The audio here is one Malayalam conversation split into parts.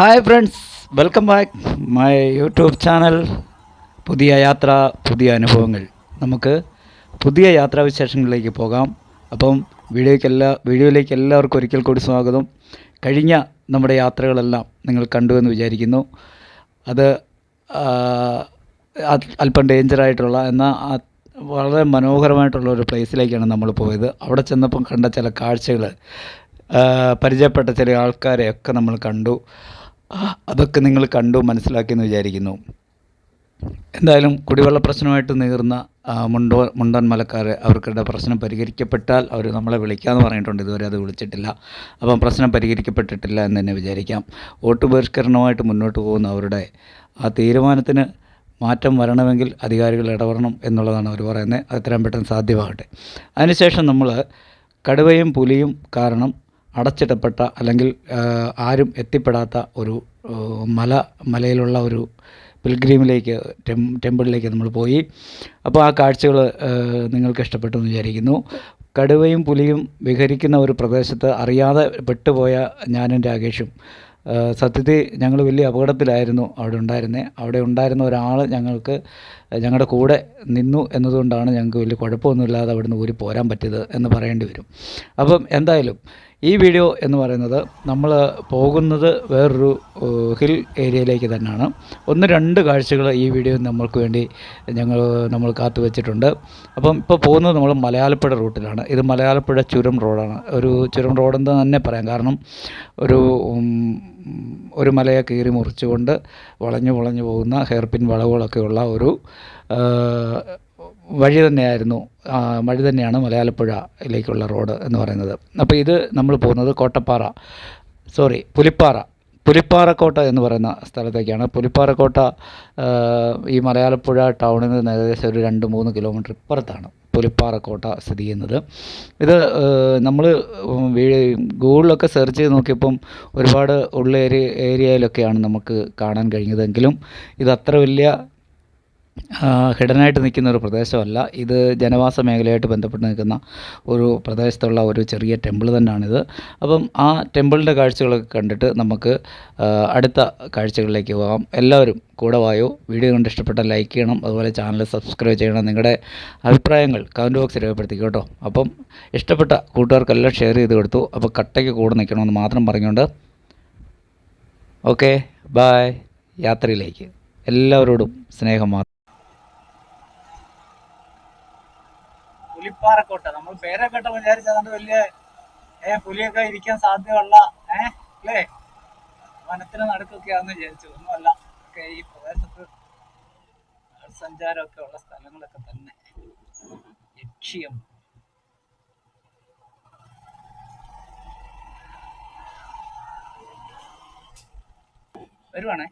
Hi friends welcome back my YouTube channel പുതിയ യാത്ര പുതിയ അനുഭവങ്ങൾ. നമുക്ക് പുതിയ യാത്രാവിശേഷങ്ങളിലേക്ക് പോകാം. അപ്പം വീഡിയോയ്ക്ക് എല്ലാ വീഡിയോയിലേക്ക് എല്ലാവർക്കും ഒരിക്കൽ കൂടി സ്വാഗതം. കഴിഞ്ഞ നമ്മുടെ യാത്രകളെല്ലാം നിങ്ങൾ കണ്ടു എന്ന് വിചാരിക്കുന്നു. അത് അല്പം ഡേഞ്ചറായിട്ടുള്ള എന്നാൽ വളരെ മനോഹരമായിട്ടുള്ള ഒരു പ്ലേസിലേക്കാണ് നമ്മൾ പോയത്. അവിടെ ചെന്നപ്പം കണ്ട ചില കാഴ്ചകൾ പരിചയപ്പെട്ട ചില ആൾക്കാരെയൊക്കെ നമ്മൾ കണ്ടു. അതൊക്കെ നിങ്ങൾ കണ്ടു മനസ്സിലാക്കിയെന്ന് വിചാരിക്കുന്നു. എന്തായാലും കുടിവെള്ള പ്രശ്നമായിട്ട് നീർന്ന മുണ്ടോ മുണ്ടൻ മലക്കാർ അവർക്കുടെ പ്രശ്നം പരിഹരിക്കപ്പെട്ടാൽ അവർ നമ്മളെ വിളിക്കാമെന്ന് പറഞ്ഞിട്ടുണ്ട്. ഇതുവരെ അത് വിളിച്ചിട്ടില്ല. അപ്പം പ്രശ്നം പരിഹരിക്കപ്പെട്ടിട്ടില്ല എന്ന് തന്നെ വിചാരിക്കാം. വോട്ട് ബഹിഷ്കരണവുമായിട്ട് മുന്നോട്ട് പോകുന്ന അവരുടെ ആ തീരുമാനത്തിന് മാറ്റം വരണമെങ്കിൽ അധികാരികൾ ഇടപെടണം എന്നുള്ളതാണ് അവർ പറയുന്നത്. അത് എത്രയും പെട്ടെന്ന് സാധ്യമാകട്ടെ. അതിനുശേഷം നമ്മൾ കടുവയും പുലിയും കാരണം അടച്ചിടപ്പെട്ട അല്ലെങ്കിൽ ആരും എത്തിപ്പെടാത്ത ഒരു മല മലയിലുള്ള ഒരു പിൽഗ്രീമിലേക്ക് ടെം ടെമ്പിളിലേക്ക് നമ്മൾ പോയി. അപ്പോൾ ആ കാഴ്ചകൾ നിങ്ങൾക്ക് ഇഷ്ടപ്പെട്ടു എന്ന് വിചാരിക്കുന്നു. കടുവയും പുലിയും വിഹരിക്കുന്ന ഒരു പ്രദേശത്ത് അറിയാതെ പെട്ടുപോയ ഞാനും രാകേഷും. സത്യത്തിൽ ഞങ്ങൾ വലിയ അപകടത്തിലായിരുന്നു അവിടെ ഉണ്ടായിരുന്നത് അവിടെ ഉണ്ടായിരുന്ന ഒരാൾ ഞങ്ങൾക്ക് ഞങ്ങളുടെ കൂടെ നിന്നു എന്നതുകൊണ്ടാണ് ഞങ്ങൾക്ക് വലിയ കുഴപ്പമൊന്നുമില്ലാതെ അവിടുന്ന് ഊരി പോരാൻ പറ്റിയത് എന്ന് പറയേണ്ടി വരും. അപ്പം എന്തായാലും ഈ വീഡിയോ എന്ന് പറയുന്നത് നമ്മൾ പോകുന്നത് വേറൊരു ഹിൽ ഏരിയയിലേക്ക് തന്നെയാണ്. ഒന്ന് രണ്ട് കാഴ്ചകൾ ഈ വീഡിയോ നമ്മൾക്ക് വേണ്ടി ഞങ്ങൾ നമ്മൾ കാത്തു വെച്ചിട്ടുണ്ട്. അപ്പം ഇപ്പോൾ പോകുന്നത് നമ്മൾ മലയാളപ്പുഴ റൂട്ടിലാണ്. ഇത് മലയാളപ്പുഴ ചുരം റോഡാണ്. ഒരു ചുരം റോഡെന്ന് തന്നെ പറയാം. കാരണം ഒരു ഒരു മലയെ കീറി മുറിച്ചുകൊണ്ട് വളഞ്ഞു വളഞ്ഞു പോകുന്ന ഹെയർപിൻ വളവുകളൊക്കെയുള്ള ഒരു വഴി തന്നെയായിരുന്നു വഴി തന്നെയാണ് മലയാളപ്പുഴയിലേക്കുള്ള റോഡ് എന്ന് പറയുന്നത്. അപ്പോൾ ഇത് നമ്മൾ പോകുന്നത് കോട്ടപ്പാറ സോറി പുലിപ്പാറ പുലിപ്പാറക്കോട്ട എന്ന് പറയുന്ന സ്ഥലത്തേക്കാണ്. പുലിപ്പാറക്കോട്ട ഈ മലയാളപ്പുഴ ടൗണിൽ നിന്ന് ഏകദേശം ഒരു രണ്ട് മൂന്ന് കിലോമീറ്റർ ഇപ്പുറത്താണ് പുലിപ്പാറക്കോട്ട സ്ഥിതി ചെയ്യുന്നത്. ഇത് നമ്മൾ ഗൂഗിളിലൊക്കെ സെർച്ച് ചെയ്ത് നോക്കിയപ്പം ഒരുപാട് ഉള്ള ഏരിയ ഏരിയയിലൊക്കെയാണ് നമുക്ക് കാണാൻ കഴിഞ്ഞതെങ്കിലും ഇത് അത്ര വലിയ ഹിഡനായിട്ട് നിൽക്കുന്ന ഒരു പ്രദേശമല്ല. ഇത് ജനവാസ മേഖലയായിട്ട് ബന്ധപ്പെട്ട് നിൽക്കുന്ന ഒരു പ്രദേശത്തുള്ള ഒരു ചെറിയ ടെമ്പിൾ തന്നെയാണിത്. അപ്പം ആ ടെമ്പിളിന്റെ കാഴ്ചകളൊക്കെ കണ്ടിട്ട് നമുക്ക് അടുത്ത കാഴ്ചകളിലേക്ക് പോകാം. എല്ലാവരും കൂടെ വായോ? വീഡിയോ കണ്ട് ഇഷ്ടപ്പെട്ട ലൈക്ക് ചെയ്യണം. അതുപോലെ ചാനൽ സബ്സ്ക്രൈബ് ചെയ്യണം. നിങ്ങളുടെ അഭിപ്രായങ്ങൾ കമന്റ് ബോക്സിൽ രേഖപ്പെടുത്തിക്കും കേട്ടോ. അപ്പം ഇഷ്ടപ്പെട്ട കൂട്ടുകാർക്കെല്ലാം ഷെയർ ചെയ്ത് കൊടുത്തു. അപ്പോൾ കട്ടയ്ക്ക് കൂടെ നിൽക്കണമെന്ന് മാത്രം പറഞ്ഞുകൊണ്ട് ഓക്കെ ബായ്. യാത്രയിലേക്ക്. എല്ലാവരോടും സ്നേഹം മാത്രം. പുലിപ്പാറക്കോട്ട. നമ്മൾ പേരെ കേട്ട വിചാരിച്ചതുകൊണ്ട് വലിയ ഏ പുലിയൊക്കെ ഇരിക്കാൻ സാധ്യതയുള്ള ഏ അല്ലേ? വനത്തിന് നടുക്കൊക്കെയാണെന്ന് വിചാരിച്ചു. ഒന്നുമല്ല. ഒക്കെ ഈ പ്രദേശത്ത് സഞ്ചാരമൊക്കെ ഉള്ള സ്ഥലങ്ങളൊക്കെ തന്നെ. ലക്ഷ്യം. വരുവാണേ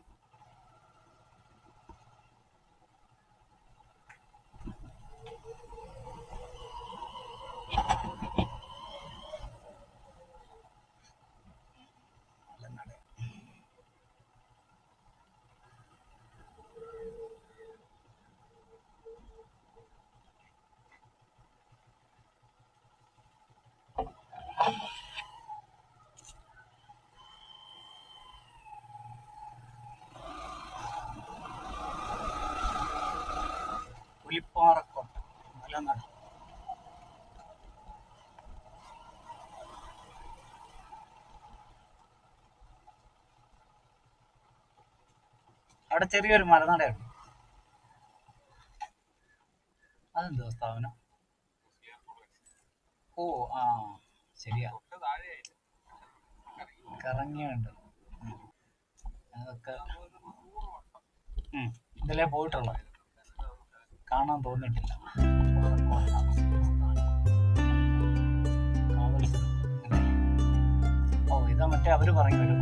പുലിപ്പാറക്കോട്ട മലനട അവിടെ ചെറിയൊരു മലനടയുണ്ട് അതെന്തോ സ്ഥാപനം? ഓ ആ ശരിയാ. കറങ്ങിയുണ്ട്. അതൊക്കെ ഇതിലേ പോയിട്ടുള്ള കാണാൻ തോന്നിയിട്ടില്ല. മറ്റേ അവർ പറഞ്ഞൊരു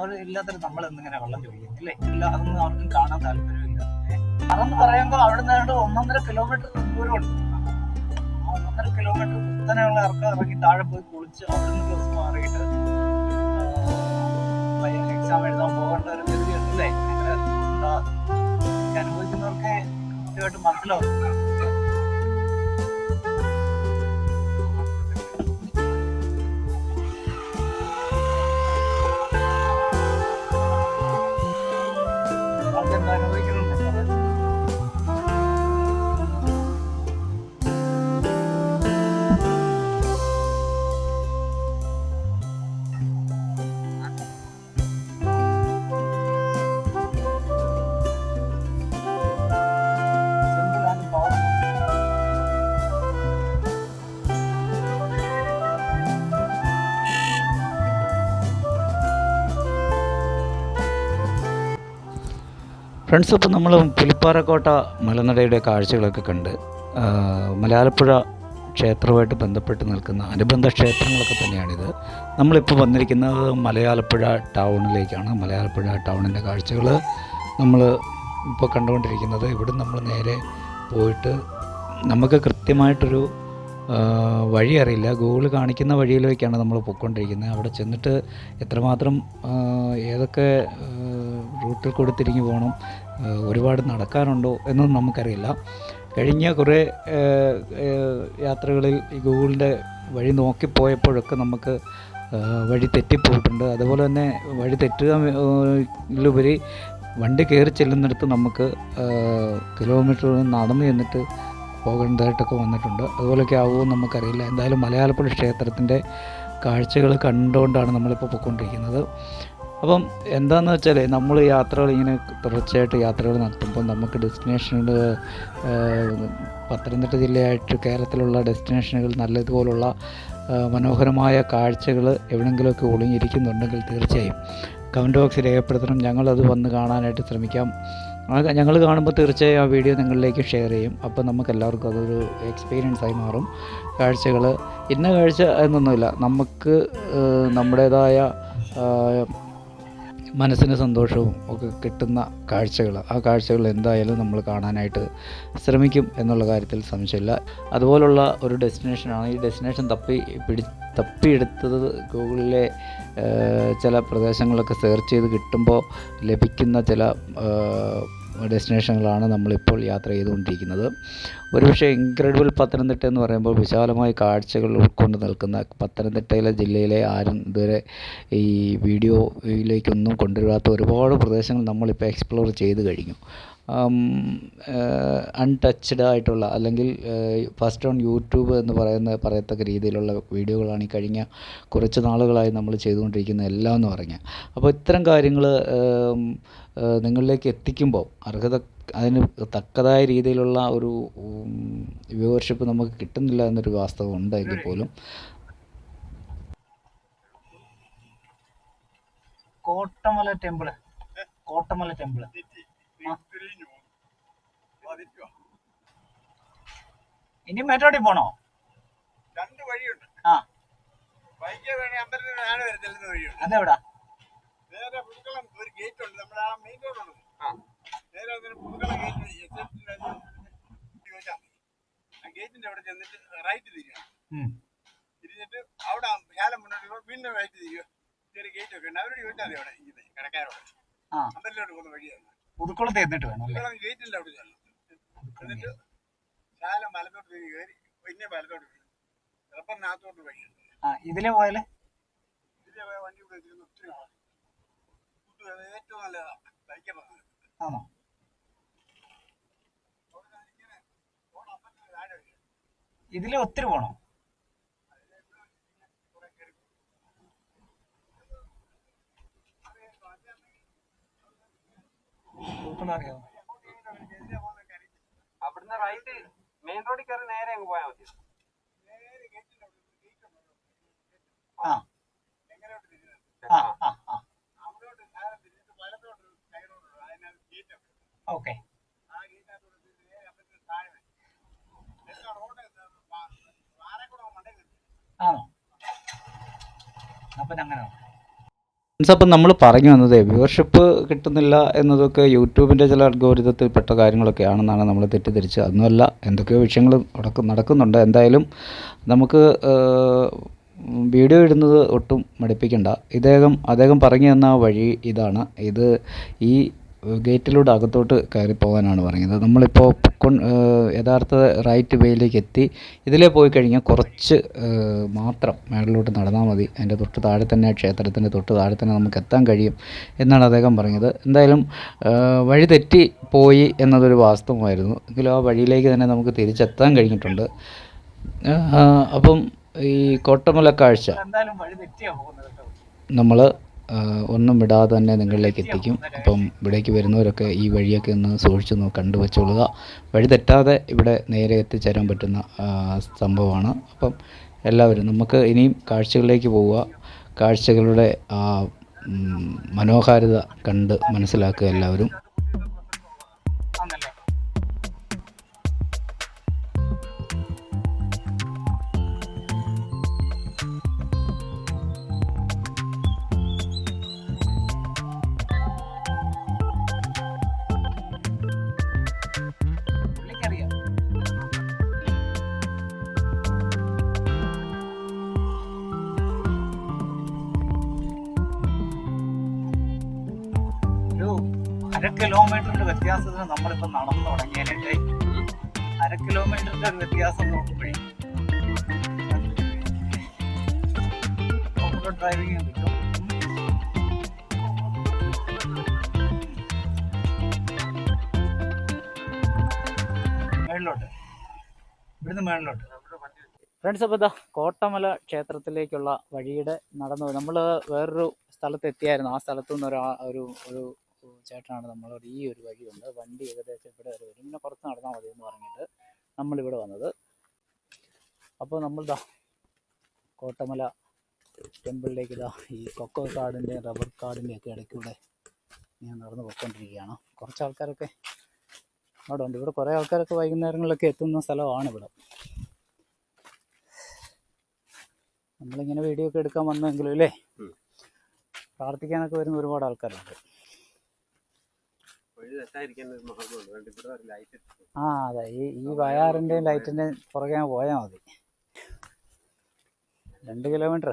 അവർ ഇല്ലാത്തൊരു നമ്മൾ എന്തിങ്ങനെ വെള്ളം ചോദിക്കും ഇല്ലേ? ഇല്ല അതൊന്നും ആർക്കും കാണാൻ താല്പര്യമില്ല? അതെന്ന് പറയുമ്പോൾ അവിടെ നിന്ന് ഒന്നൊന്നര കിലോമീറ്റർ ദൂരമുണ്ട്. ഒന്നൊന്നര കിലോമീറ്റർ കുത്തനെയുള്ള ഇറക്കം ഇറങ്ങി താഴെ പോയി കുളിച്ച് അവിടെ നിന്ന് ഡ്രസ് മാറിയിട്ട് എക്സാം എഴുതാൻ പോകേണ്ട ഒരു ഗതി ഉണ്ടല്ലേ അങ്ങനെ അനുഭവിക്കുന്നവർക്ക് കൃത്യമായിട്ട് മനസ്സിലാവും ഫ്രണ്ട്സ് ഇപ്പോൾ നമ്മൾ പുലിപ്പാറക്കോട്ട മലനടയുടെ കാഴ്ചകളൊക്കെ കണ്ട് മലയാളപ്പുഴ ക്ഷേത്രവുമായിട്ട് ബന്ധപ്പെട്ട് നിൽക്കുന്ന അനുബന്ധ ക്ഷേത്രങ്ങളൊക്കെ തന്നെയാണിത്. നമ്മളിപ്പോൾ വന്നിരിക്കുന്നത് മലയാളപ്പുഴ ടൗണിലേക്കാണ്. മലയാളപ്പുഴ ടൗണിന്റെ കാഴ്ചകൾ നമ്മൾ ഇപ്പോൾ കണ്ടുകൊണ്ടിരിക്കുന്നത്. ഇവിടെ നമ്മൾ നേരെ പോയിട്ട് നമുക്ക് കൃത്യമായിട്ടൊരു വഴി അറിയില്ല. ഗൂഗിൾ കാണിക്കുന്ന വഴിയിലേക്കാണ് നമ്മൾ പോയിക്കൊണ്ടിരിക്കുന്നത്. അവിടെ ചെന്നിട്ട് എത്രമാത്രം ഏതൊക്കെ റൂട്ടിൽ കൂടി തിരിഞ്ഞു പോകണം ഒരുപാട് നടക്കാനുണ്ടോ എന്നൊന്നും നമുക്കറിയില്ല. കഴിഞ്ഞ കുറേ യാത്രകളിൽ ഈ ഗൂഗിളിന്റെ വഴി നോക്കിപ്പോയപ്പോഴൊക്കെ നമുക്ക് വഴി തെറ്റിപ്പോയിട്ടുണ്ട്. അതുപോലെ തന്നെ വഴി തെറ്റുക ലുപരി വണ്ടി കയറി ചെല്ലുന്നിടത്ത് നമുക്ക് കിലോമീറ്റർ നടന്നു ചെന്നിട്ട് പോകേണ്ടതായിട്ടൊക്കെ വന്നിട്ടുണ്ട്. അതുപോലെയൊക്കെ ആവുമോ നമുക്കറിയില്ല. എന്തായാലും മലയാളപ്പുഴ ക്ഷേത്രത്തിന്റെ കാഴ്ചകൾ കണ്ടുകൊണ്ടാണ് നമ്മളിപ്പോൾ പോയിക്കൊണ്ടിരിക്കുന്നത്. അപ്പം എന്താണെന്ന് വെച്ചാൽ നമ്മൾ യാത്രകൾ ഇങ്ങനെ തുടർച്ചയായിട്ട് യാത്രകൾ നടത്തുമ്പോൾ നമുക്ക് ഡെസ്റ്റിനേഷനുകൾ പത്തനംതിട്ട ജില്ലയായിട്ട് കേരളത്തിലുള്ള ഡെസ്റ്റിനേഷനുകൾ നല്ലതുപോലുള്ള മനോഹരമായ കാഴ്ചകൾ എവിടെയെങ്കിലുമൊക്കെ ഒളിഞ്ഞിരിക്കുന്നുണ്ടെങ്കിൽ തീർച്ചയായും കമന്റ് ബോക്സിൽ രേഖപ്പെടുത്തണം. ഞങ്ങളത് വന്ന് കാണാനായിട്ട് ശ്രമിക്കാം. ഞങ്ങൾ കാണുമ്പോൾ തീർച്ചയായും ആ വീഡിയോ നിങ്ങളിലേക്ക് ഷെയർ ചെയ്യും. അപ്പോൾ നമുക്ക് എല്ലാവർക്കും അതൊരു എക്സ്പീരിയൻസ് ആയി മാറും. കാഴ്ചകൾ ഇന്ന കാഴ്ച എന്നൊന്നുമില്ല. നമുക്ക് നമ്മുടേതായ മനസ്സിന് സന്തോഷവും ഒക്കെ കിട്ടുന്ന കാഴ്ചകൾ. ആ കാഴ്ചകൾ എന്തായാലും നമ്മൾ കാണാനായിട്ട് ശ്രമിക്കും എന്നുള്ള കാര്യത്തിൽ സംശയമില്ല. അതുപോലുള്ള ഒരു ഡെസ്റ്റിനേഷനാണ് ഈ ഡെസ്റ്റിനേഷൻ തപ്പി പിടി തപ്പിയെടുത്തത് ഗൂഗിളിലെ ചില പ്രദേശങ്ങളൊക്കെ സെർച്ച് ചെയ്ത് കിട്ടുമ്പോൾ ലഭിക്കുന്ന ചില ഡെസ്റ്റിനേഷനുകളാണ് നമ്മളിപ്പോൾ യാത്ര ചെയ്തുകൊണ്ടിരിക്കുന്നത്. ഒരുപക്ഷെ ഇൻക്രെഡിബിൾ പത്തനംതിട്ട എന്ന് പറയുമ്പോൾ വിശാലമായ കാഴ്ചകൾ ഉൾക്കൊണ്ട് നിൽക്കുന്ന പത്തനംതിട്ടയിലെ ജില്ലയിലെ ആരും ഇതുവരെ ഈ വീഡിയോയിലേക്കൊന്നും കൊണ്ടുവരാത്ത ഒരുപാട് പ്രദേശങ്ങൾ നമ്മളിപ്പോൾ എക്സ്പ്ലോർ ചെയ്ത് കഴിഞ്ഞു. അൺടച്ച്ഡ് ആയിട്ടുള്ള അല്ലെങ്കിൽ ഫസ്റ്റ് ഓൺ യൂട്യൂബ് എന്ന് പറയുന്ന പറയത്തക്ക രീതിയിലുള്ള വീഡിയോകളാണ് ഈ കഴിഞ്ഞ കുറച്ച് നാളുകളായി നമ്മൾ ചെയ്തുകൊണ്ടിരിക്കുന്ന എല്ലാം എന്ന് പറഞ്ഞാൽ അപ്പോൾ ഇത്തരം കാര്യങ്ങൾ നിങ്ങളിലേക്ക് എത്തിക്കുമ്പോൾ അർഹത അതിന് തക്കതായ രീതിയിലുള്ള ഒരു വ്യൂവർഷിപ്പ് നമുക്ക് കിട്ടുന്നില്ല എന്നൊരു വാസ്തവം ഉണ്ട് എങ്കിൽ പോലും കോട്ടമല ടെമ്പിൾ കോട്ടമല ടെമ്പിൾ. ഇനി മേറ്റോടി പോണോ? രണ്ട് വഴിയുണ്ട്. ആ. വൈകിയ വേണേ അമ്പലത്തിന് താഴെ വരെ ചെല്ലുന്ന വഴിയുണ്ട്. അതെവിടാ? നേരെ പുതുക്കളം ഒരു ഗേറ്റ് ഉണ്ട്. നമ്മുടെ ആ മെയിൻ റോഡ് ഉണ്ട് നേരെ അങ്ങനെ പുതുക്കളം ഗേറ്റ് ആ ഗേറ്റിന്റെ അവിടെ ചെന്നിട്ട് റൈറ്റ് തിരിയണം. തിരിഞ്ഞിട്ട് അവിടെ ശാലം മുന്നോട്ട് വീണ്ടും റൈറ്റ് തിരിയുക. ചെറിയ ഗേറ്റ് ഒക്കെ ഉണ്ട്. അവരോട് ചോദിച്ചാൽ മതി അവിടെ ഇങ്ങനെ കടക്കാരോട്. അമ്പലത്തിലോട്ട് പോകുന്ന വഴിയാണ് പുതുക്കുളത്ത് എന്നിട്ട് വേണം അല്ലേ? അവിടെ ചെല്ലണം എന്നിട്ട് ശാലം വലത്തോട്ട് തിരിഞ്ഞ് കയറി പിന്നെ വലത്തോട്ട് തിരിഞ്ഞു. റബ്ബറിനകത്തോട്ട് വഴിയുണ്ട് ആ ഇതിലെ പോയാലേ? ഇതിലെ പോയ വണ്ടി ഇവിടെ ഇരുന്ന് ഒത്തിരി നാളായി. ഇത് ഏറ്റവും നല്ലതാ ബൈക്കിൽ പോകുന്നത് ആണോ? ഇതിലെ ഒത്തിരി പോണോ? അറിയാമോ അവിടുന്ന് റൈറ്റ് മെയിൻ റോഡിൽ കയറി നേരെ അങ്ങ് പോയാൽ മതി. ആ. ഓക്കെ. ആണോ? അപ്പൊ അങ്ങനെ ഫ്രണ്ട്സ് അപ്പം നമ്മൾ പറഞ്ഞു വന്നത് വ്യൂവർഷിപ്പ് കിട്ടുന്നില്ല എന്നതൊക്കെ യൂട്യൂബിന്റെ ചില അൽഗോരിതത്തിൽപ്പെട്ട കാര്യങ്ങളൊക്കെ ആണെന്നാണ് നമ്മൾ തെറ്റിദ്ധരിച്ചത്. അതൊന്നുമല്ല എന്തൊക്കെയോ വിഷയങ്ങൾ നടക്കും നടക്കുന്നുണ്ട്. എന്തായാലും നമുക്ക് വീഡിയോ ഇടുന്നത് ഒട്ടും മടുപ്പിക്കണ്ട. ഇദ്ദേഹം അദ്ദേഹം പറഞ്ഞു തന്ന വഴി ഇതാണ്. ഇത് ഈ ഗേറ്റിലൂടെ അകത്തോട്ട് കയറി പോകാനാണ് പറയുന്നത്. നമ്മളിപ്പോൾ പൊക്കോൺ- യഥാർത്ഥ റൈറ്റ് വേയിലേക്ക് എത്തി. ഇതിലേ പോയി കഴിഞ്ഞാൽ കുറച്ച് മാത്രം മേളിലോട്ട് നടന്നാൽ മതി. അതിന്റെ തൊട്ട് താഴെ തന്നെ ക്ഷേത്രത്തിന്റെ തൊട്ട് താഴെ തന്നെ നമുക്ക് എത്താൻ കഴിയും എന്നാണ് അദ്ദേഹം പറഞ്ഞത് എന്തായാലും വഴി തെറ്റി പോയി എന്നതൊരു വാസ്തവമായിരുന്നു. എങ്കിലും ആ വഴിയിലേക്ക് തന്നെ നമുക്ക് തിരിച്ചെത്താൻ കഴിഞ്ഞിട്ടുണ്ട്. അപ്പം ഈ കോട്ടമല കാഴ്ച നമ്മൾ ഒന്നും വിടാതെ തന്നെ നിങ്ങളിലേക്ക് എത്തിക്കും. അപ്പം ഇവിടേക്ക് വരുന്നവരൊക്കെ ഈ വഴിയൊക്കെ ഒന്ന് സൂക്ഷിച്ചു നോ കണ്ടു വെച്ചോളുക. വഴി തെറ്റാതെ ഇവിടെ നേരെ എത്തിച്ചേരാൻ പറ്റുന്ന സംഭവമാണ്. അപ്പം എല്ലാവരും നമുക്ക് ഇനിയും കാഴ്ചകളിലേക്ക് പോവുക. കാഴ്ചകളുടെ മനോഹാരിത കണ്ട് മനസ്സിലാക്കുക എല്ലാവരും. ഫ്രണ്ട്സ് അപ്പോൾ ഇതാ കോട്ടമല ക്ഷേത്രത്തിലേക്കുള്ള വഴിയുടെ നടന്നു. നമ്മൾ വേറൊരു സ്ഥലത്ത് എത്തിയായിരുന്നു. ആ സ്ഥലത്തു നിന്ന് ഒരാ ഒരു ഒരു ചേട്ടനാണ് നമ്മളോട് ഈ ഒരു വഴിയുണ്ട് വണ്ടി ഏകദേശം ഇവിടെ വരെ വരും. പിന്നെ കുറച്ച് നടന്നാൽ മതി എന്ന് പറഞ്ഞിട്ട് നമ്മളിവിടെ വന്നത്. അപ്പോൾ നമ്മൾ ദാ കോട്ടമല ടെമ്പിളിലേക്ക് ഇതാ ഈ കൊക്കോ കാടിന്റെ റബ്ബർ കാടിന്റെ ഒക്കെ ഇടയ്ക്കൂടെ ഞാൻ നടന്ന് പോയിക്കൊണ്ടിരിക്കുകയാണ്. കുറച്ച് ആൾക്കാരൊക്കെ അവിടെ ഉണ്ട് ഇവിടെ കുറേ ആൾക്കാരൊക്കെ വൈകുന്നേരങ്ങളിലൊക്കെ എത്തുന്ന സ്ഥലമാണ് ഇവിടെ. നമ്മളിങ്ങനെ വീഡിയോ ഒക്കെ എടുക്കാൻ വന്നെങ്കിലും അല്ലേ? പ്രാർത്ഥിക്കാനൊക്കെ വരുന്ന ഒരുപാട് ആൾക്കാരുണ്ട്. ആ അതെ. ഈ ഈ വയാറിന്റെയും ലൈറ്റിന്റെയും പുറകെ ഞാൻ പോയാൽ മതി. രണ്ട് കിലോമീറ്റർ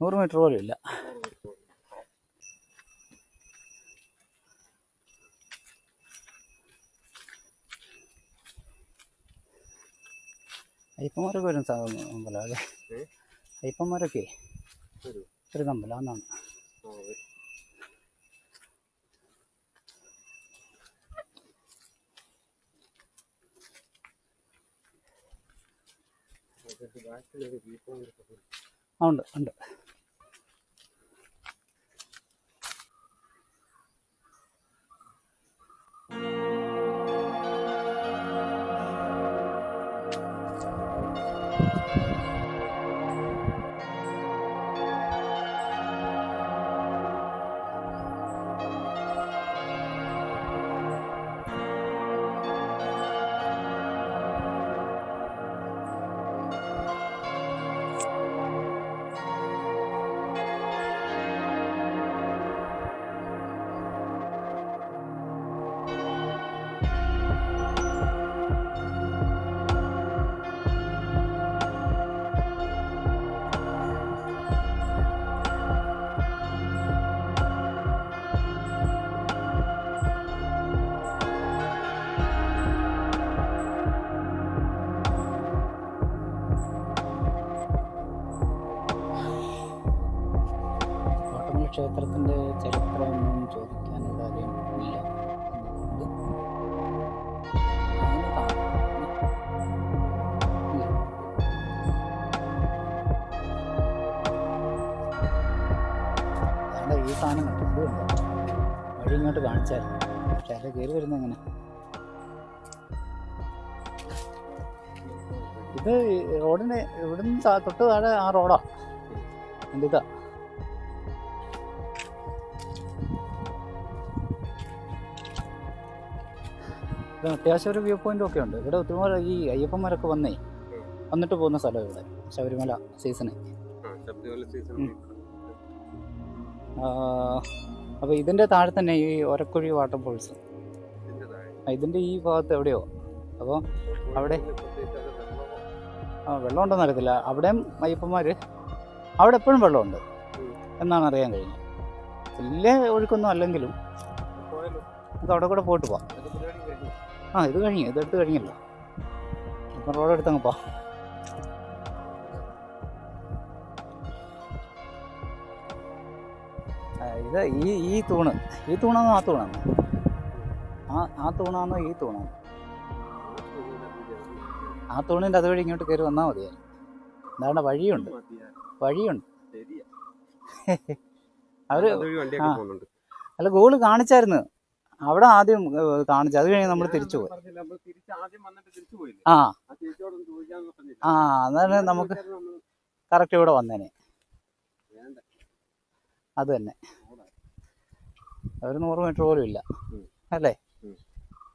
നൂറ് മീറ്റർ പോലും ഇല്ല. അയ്യപ്പന്മാരൊക്കെ വരും അമ്പലം അല്ലേ? അയ്യപ്പന്മാരൊക്കെ. ഒരു അമ്പലം എന്നാണ് ഉണ്ട് ഉണ്ട് കാണിച്ചായിരുന്നു പക്ഷെ അത് കയറി വരുന്നത് എങ്ങനെ? ഇത് റോഡിന് ഇവിടുന്ന് തൊട്ട് താഴെ ആ റോഡാ. എന്റെ ഇതാ അത്യാവശ്യം ഒരു വ്യൂ പോയിന്റും ഒക്കെ ഉണ്ട്. ഇവിടെ ഒത്തിരി ഈ അയ്യപ്പന്മാരൊക്കെ വന്നേ. വന്നിട്ട് പോകുന്ന സ്ഥലം ഇവിടെ ശബരിമല സീസണ് ശബരിമല സീസൺ. അപ്പോൾ ഇതിന്റെ താഴെ തന്നെ ഈ ഒരക്കുഴി വാട്ടർഫോൾസ് ഇതിന്റെ ഈ ഭാഗത്ത് എവിടെയോ. അപ്പോൾ അവിടെ? ആ വെള്ളമുണ്ടോന്ന് അറിയത്തില്ല. അവിടെയും അയ്യപ്പന്മാർ അവിടെ എപ്പോഴും വെള്ളമുണ്ട്. എന്നാണ് അറിയാൻ കഴിഞ്ഞത് വലിയ ഒഴുക്കൊന്നും അല്ലെങ്കിലും നമുക്ക് അവിടെ കൂടെ പോയിട്ട് പോവാം. ആ ഇത് കഴിഞ്ഞു. ഇതെടുത്ത് കഴിഞ്ഞല്ലോ. അപ്പം റോഡ് എടുത്തങ്ങ് പോവാം. ഇത് ഈ ഈ തൂണ്. ഈ തൂണാണോ ആ തൂണാണോ? ആ ആ തൂണാണോ ഈ തൂണാണോ? ആ തൂണിന്റെ അതുവഴി ഇങ്ങോട്ട് കയറി വന്നാൽ മതിയായിരുന്നു. എന്താണ് വഴിയുണ്ട്. വഴിയുണ്ട്. അവർ അല്ല ഗോൾ കാണിച്ചായിരുന്നു. അവിടെ ആദ്യം കാണിച്ചു. അത് കഴിഞ്ഞ് നമ്മൾ തിരിച്ചു പോയി. പറഞ്ഞില്ല, നമ്മൾ ആദ്യം വന്നിട്ട് തിരിച്ചു പോയില്ലേ? ആ. ആ അതാണ് നമുക്ക് കറക്റ്റ് ഇവിടെ വന്നേനെ. അത് തന്നെ. ഒരു നൂറ് മീറ്റർ പോലും ഇല്ല. അല്ലേ?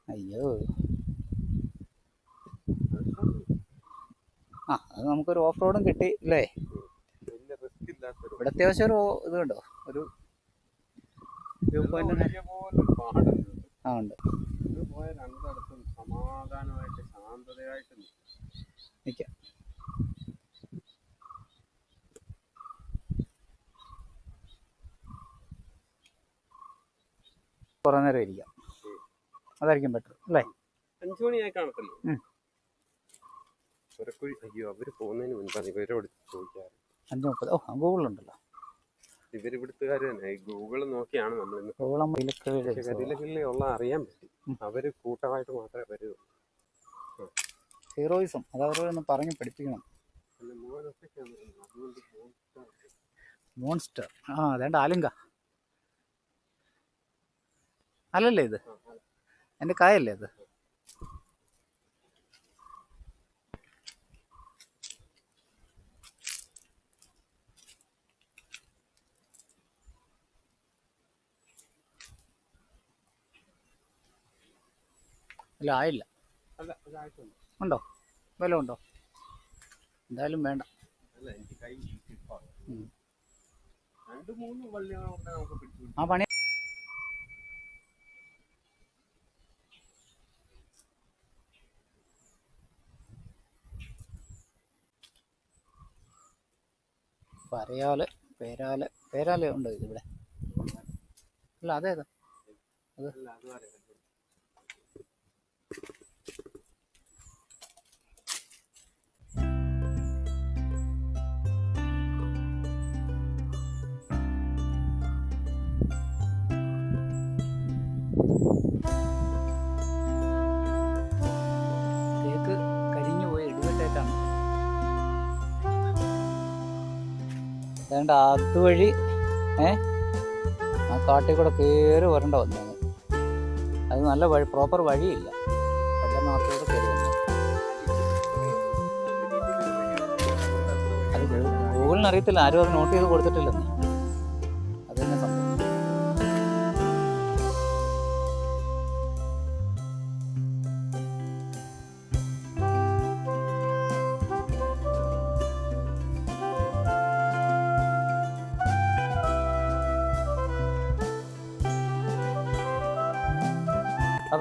അയ്യോ. ആ അത് നമുക്കൊരു ഓഫ് റോഡും കിട്ടി അല്ലേ? ഇവിടെ അത്യാവശ്യം ഒരു ഇത് കണ്ടോ? ഒരു വ്യൂ പോയിന്റ് ആ ഉണ്ട്. സമാധാനമായിട്ട് ശാന്തതയായിട്ട് നിൽക്കാം. കുറേ നേരം ഇരിക്കാം അതായിരിക്കും ബെറ്റർ അല്ലേ അഞ്ചു മണിയായി കാണത്തില്ലേ അയ്യോ അവർ പോകുന്നതിന് മുൻപാണ് ഇവരോട് ചോദിക്കാറ്. അഞ്ച് മുപ്പത്. ഓ ഇവർ ഇവരിവിടുത്തുകാർ തന്നെ. ഈ ഗൂഗിൾ നോക്കിയാണ് നമ്മൾ ഉള്ള അറിയാൻ പറ്റും. ഉം. അവർ കൂട്ടമായിട്ട് മാത്രമേ വരൂ ഹീറോയിസം അത് അവരോടൊന്ന് പറഞ്ഞ് പഠിപ്പിക്കണം. മോൺസ്റ്റർ ആ അതേണ്ട ആലുങ്ക അല്ലല്ലേ ഇത്? എന്റെ കായല്ലേ ഇത് അല്ല ആയില്ല. ഉണ്ടോ? വില ഉണ്ടോ? എന്തായാലും വേണ്ട. ആ എനിക്ക് കൈ ഇരിപ്പാണ്. ഉം. രണ്ട് മൂന്ന് വള്ളികളുണ്ട് നമുക്ക് പിടിച്ചു ആ പണി പറയാൽ പേരാൽ പേരാൽ ഉണ്ട് ഇവിടെ. അല്ല അതെ അത്. Thank തേക്ക് വേണ്ട അതുവഴി ഏ ആ കാട്ടിൽ കൂടെ കയറി വരണ്ട വന്നത് അത് നല്ല വഴി പ്രോപ്പർ വഴിയില്ല. റബ്ബർ നാട്ടിലൂടെ കയറി ആരും അത് നോട്ട് ചെയ്ത് കൊടുത്തിട്ടില്ലെന്ന്.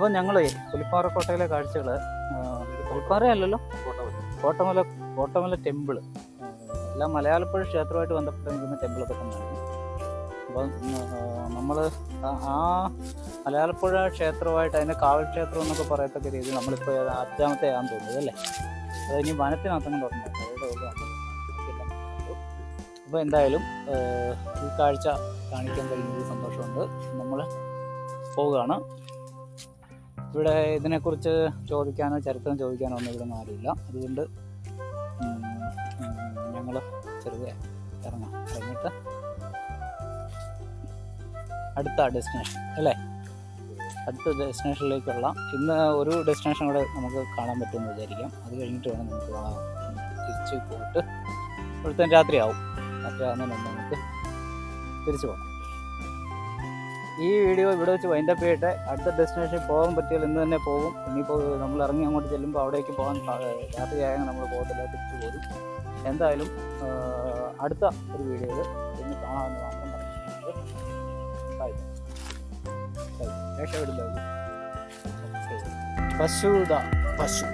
അപ്പോൾ ഞങ്ങളേ പുലിപ്പാറ കോട്ടയിലെ കാഴ്ചകൾ പുലിപ്പാറ അല്ലല്ലോ കോട്ടമല കോട്ടമല ടെമ്പിൾ എല്ലാം മലയാളപ്പുഴ ക്ഷേത്രമായിട്ട് ബന്ധപ്പെട്ട് നിൽക്കുന്ന ടെമ്പിളൊക്കെ തന്നെയാണ്. അപ്പം നമ്മൾ ആ മലയാളപ്പുഴ ക്ഷേത്രമായിട്ട് അതിന്റെ കാവൽ ക്ഷേത്രം എന്നൊക്കെ പറയത്തക്ക രീതിയിൽ നമ്മളിപ്പോൾ അഞ്ചാമത്തെ ആകാൻ തോന്നുന്നത് അല്ലേ? അത് ഇനി വനത്തിനകത്തങ്ങ് പറഞ്ഞു അപ്പോൾ എന്തായാലും ഈ കാഴ്ച കാണിക്കാൻ കഴിഞ്ഞതിൽ സന്തോഷമുണ്ട്. നമ്മൾ പോവുകയാണ്. ഇവിടെ ഇതിനെക്കുറിച്ച് ചോദിക്കാനോ ചരിത്രം ചോദിക്കാനോ ഒന്നും ഇവിടെ ആരുമില്ല. അതുകൊണ്ട് ഞങ്ങൾ ചെറുതെ ഇറങ്ങാം. ഇറങ്ങിയിട്ട് അടുത്ത ഡെസ്റ്റിനേഷൻ അല്ലേ? അടുത്ത ഡെസ്റ്റിനേഷനിലേക്കുള്ള ഇന്ന് ഒരു ഡെസ്റ്റിനേഷൻ കൂടെ നമുക്ക് കാണാൻ പറ്റുമെന്ന് വിചാരിക്കാം. അത് കഴിഞ്ഞിട്ട് വേണം നമുക്ക് തിരിച്ച് പോയിട്ട് ഇവിടുത്തെ രാത്രിയാവും. രാത്രി ആകുന്നതിന് നമുക്ക് തിരിച്ചു പോകാം. ഈ വീഡിയോ ഇവിടെ വെച്ച് വൈൻഡപ്പ് ചെയ്യട്ടെ അടുത്ത ഡെസ്റ്റിനേഷൻ പോകാൻ പറ്റിയാൽ ഇന്ന് തന്നെ പോകും. ഇനിയിപ്പോൾ നമ്മൾ ഇറങ്ങി അങ്ങോട്ട് ചെല്ലുമ്പോൾ അവിടേക്ക് പോകാൻ രാത്രിയായെങ്കിൽ നമ്മൾ പോകത്തില്ല തിരിച്ചു പോകും എന്തായാലും അടുത്ത ഒരു വീഡിയോയിൽ ഇന്ന് കാണാമെന്ന് മാത്രം പറഞ്ഞിട്ടുണ്ട് പശുത പശു.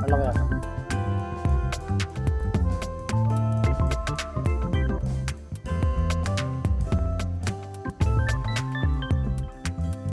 വെള്ളമയാണ്